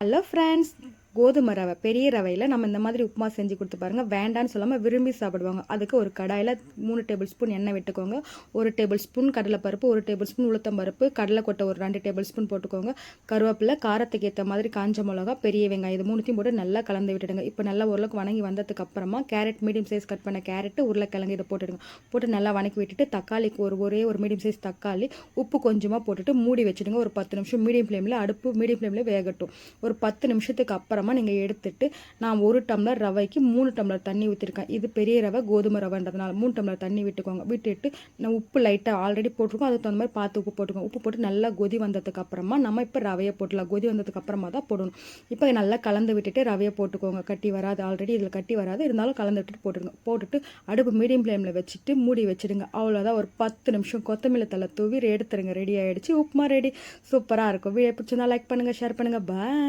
Hello friends கோதுமை ரவை பெரிய ரவையில் நம்ம இந்த மாதிரி உப்புமா செஞ்சு கொடுத்து பாருங்கள் வேண்டான்னு சொல்லாமல் விரும்பி சாப்பிடுவாங்க. அதுக்கு ஒரு கடாயில் மூணு டேபிள் ஸ்பூன் எண்ணெய் விட்டுக்கோங்க. ஒரு டேபிள் ஸ்பூன் கடலைப்பருப்பு ஒரு டேபிள் ஸ்பூன் உளுத்தம் பருப்பு கடலை கொட்டை ஒரு ரெண்டு டேபிள் ஸ்பூன் போட்டுக்கோங்க. கருவேப்பிலை காரத்துக்கு ஏற்ற மாதிரி காஞ்ச மிளகா பெரிய வெங்காயம் இது மூணுத்தையும் போட்டு நல்லா கலந்து விட்டுடுங்க. இப்போ நல்லா ஓரளவுக்கு வணங்கி வந்ததுக்கு அப்புறமா கேரட் மீடியம் சைஸ் கட் பண்ண கேரட்டு உருளைக்கிழங்கு இதை போட்டுடுங்க. போட்டு நல்லா வணக்கி விட்டுட்டு தக்காளிக்கு ஒரு ஒரே ஒரு மீடியம் சைஸ் தக்காளி உப்பு கொஞ்சமாக போட்டுட்டு மூடி வச்சுடுங்க. ஒரு பத்து நிமிஷம் மீடியம் ஃப்ளேமில் அடுப்பு மீடியம் ஃப்ளேமில் வேகட்டும். ஒரு பத்து நிமிஷத்துக்கு அப்புறம் நீங்கள் எடுத்துட்டு நான் ஒரு டம்ளர் ரவைக்கு மூணு டம்ளர் தண்ணி ஊற்றிருக்கேன் இது பெரிய ரவை கோதுமை ரவைன்றதுனால மூணு டம்ளர் தண்ணி விட்டுக்கோங்க. விட்டுட்டு நான் உப்பு லைட்டாக ஆல்ரெடி போட்டிருக்கோம். அதுக்கு தகுந்த மாதிரி பார்த்து உப்பு போட்டுக்கோங்க. உப்பு போட்டு நல்லா கொதி வந்ததுக்கு அப்புறமா நம்ம இப்போ ரவையை போட்டுலாம் கொதி வந்ததுக்கு அப்புறமா தான் போடணும். இப்போ நல்லா கலந்து விட்டுட்டு ரவையை போட்டுக்கோங்க. கட்டி வராது. ஆல்ரெடி இதில் கட்டி வராது. இருந்தாலும் கலந்து விட்டுட்டு போட்டுருங்க போட்டுட்டு அடுப்பு மீடியம் ஃப்ளேமில் வச்சுட்டு மூடி வச்சுடுங்க. அவ்வளோதான் ஒரு பத்து நிமிஷம் கொத்தமல்லி தலை தூவி எடுத்துருங்க. ரெடி ஆகிடுச்சு உப்புமா ரெடி சூப்பராக இருக்கும். வீடியோ பிடிச்சிருந்தா லைக் பண்ணுங்கள் ஷேர் பண்ணுங்கள் பாய்